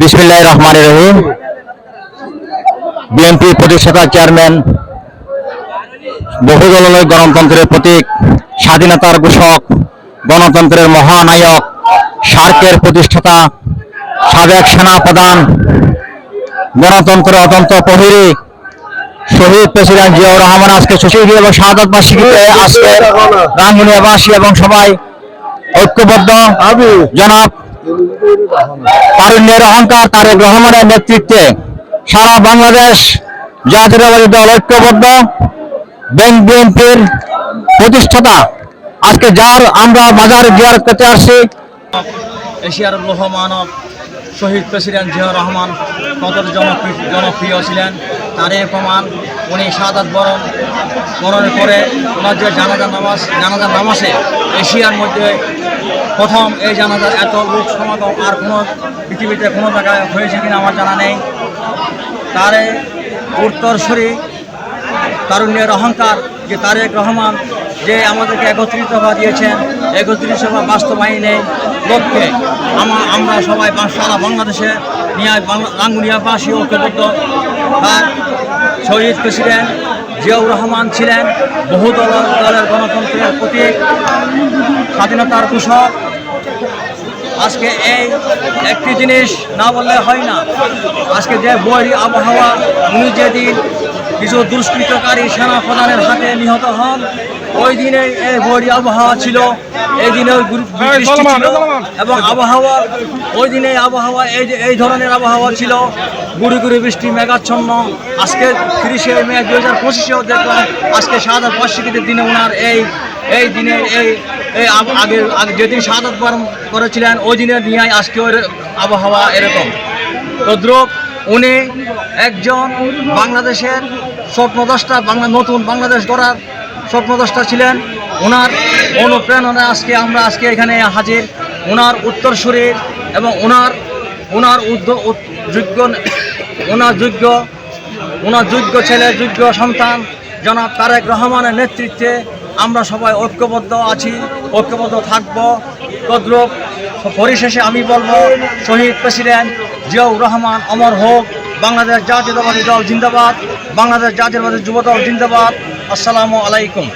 বিসমিল্লাহ রহমান রহিম। বিএনপি প্রতিষ্ঠাতা চেয়ারম্যান বহুদলীয় গণতন্ত্রের প্রতীক স্বাধীনতার ঘোষক গণতন্ত্রের মহানায়ক সার্কের প্রতিষ্ঠাতা সাবেক সেনাপ্রধান গণতন্ত্রের অতন্ত্র প্রহরী শহীদ প্রেসিডেন্ট জিয়াউর রহমান আজকে সুশীল এবং শাহাদ আজকে রাঙ্গুনিয়াবাসী এবং সবাই ঐক্যবদ্ধ। জনাব তারুণ্যের অহংকার তারেক রহমানের নেতৃত্বে সারা বাংলাদেশ জাতীয়তাবাদী দল ঐক্যবদ্ধ। ব্যাংক বিএনপির প্রতিষ্ঠাতা, আজকে যার আমরা বাজার জিয়ারত করতে আসছি। এশিয়ার লৌহ মানব শহীদ প্রেসিডেন্ট জিয়া রহমান জনপ্রিয় জনপ্রিয় ছিলেন। তারই প্রমাণ, উনি সাদাত বরণ বরণের পরে ওনার যে জানাজা নামাজ, জানাজা নামাজে এশিয়ার মধ্যে প্রথম এই জানাজার এত লোক সমাগম আর কোনো পৃথিবীতে কোনো জায়গায় হয়েছে কিনা আমার জানা নেই। তারে উত্তরসূরি তারুণ্যের অহংকার যে তারেক রহমান যে আমাদেরকে একত্রিত হওয়া দিয়েছেন একত্রিত হওয়া বাস্তবায়নে লক্ষ্যে আমা- আমরা সবাই সারা বাংলাদেশে নিয়ে রাঙ্গুনিয়াবাসী ঐক্যবদ্ধ। তার শহীদ প্রেসিডেন্ট জিয়াউর রহমান ছিলেন বহু দল দলের গণতন্ত্রের প্রতীক, স্বাধীনতার কৃষক আজকে এই একটি জিনিস না বললে হয় না। আজকে যে বই আবহাওয়া উনি যেদিন কিছু দুষ্কৃতকারী সেনা প্রধানের হাতে নিহত হন ওই দিনে এই বই আবহাওয়া ছিল এই দিনে এবং আবহাওয়া ওই দিনে আবহাওয়া এই যে এই ধরনের আবহাওয়া ছিল। গুড়ি গুড়ি বৃষ্টি মেঘাচ্ছন্ন। আজকে তিরিশে মে দু হাজার পঁচিশেও দেখলাম আজকে সাদা বার্ষিকীদের দিনে ওনার এই এই দিনে এই এই আগের আগে যেদিন শাহাদত বরণ করেছিলেন ওই দিনের নিয়ে আজকে ওর আবহাওয়া এরকম। তদ্রুপ উনি একজন বাংলাদেশের স্বপ্নদ্রষ্টা বাংলা নতুন বাংলাদেশ গড়ার স্বপ্নদ্রষ্টা ছিলেন। ওনার অনুপ্রেরণায় আজকে আমরা আজকে এখানে হাজির। ওনার উত্তরসূরির এবং ওনার ওনার যোগ্য ওনার যোগ্য ওনার যোগ্য ছেলে, যোগ্য সন্তান জনাব তারেক রহমানের নেতৃত্বে আমরা সবাই ঐক্যবদ্ধ আছি, ঐক্যবদ্ধ থাকব। তদ্রুপ পরিশেষে আমি বলব, শহীদ প্রেসিডেন্ট জিয়াউর রহমান, অমর হোক, বাংলাদেশ জাতীয়তাবাদী দল জিন্দাবাদ, বাংলাদেশ জাতীয়তাবাদী যুব দল জিন্দাবাদ। আসসালামু আলাইকুম।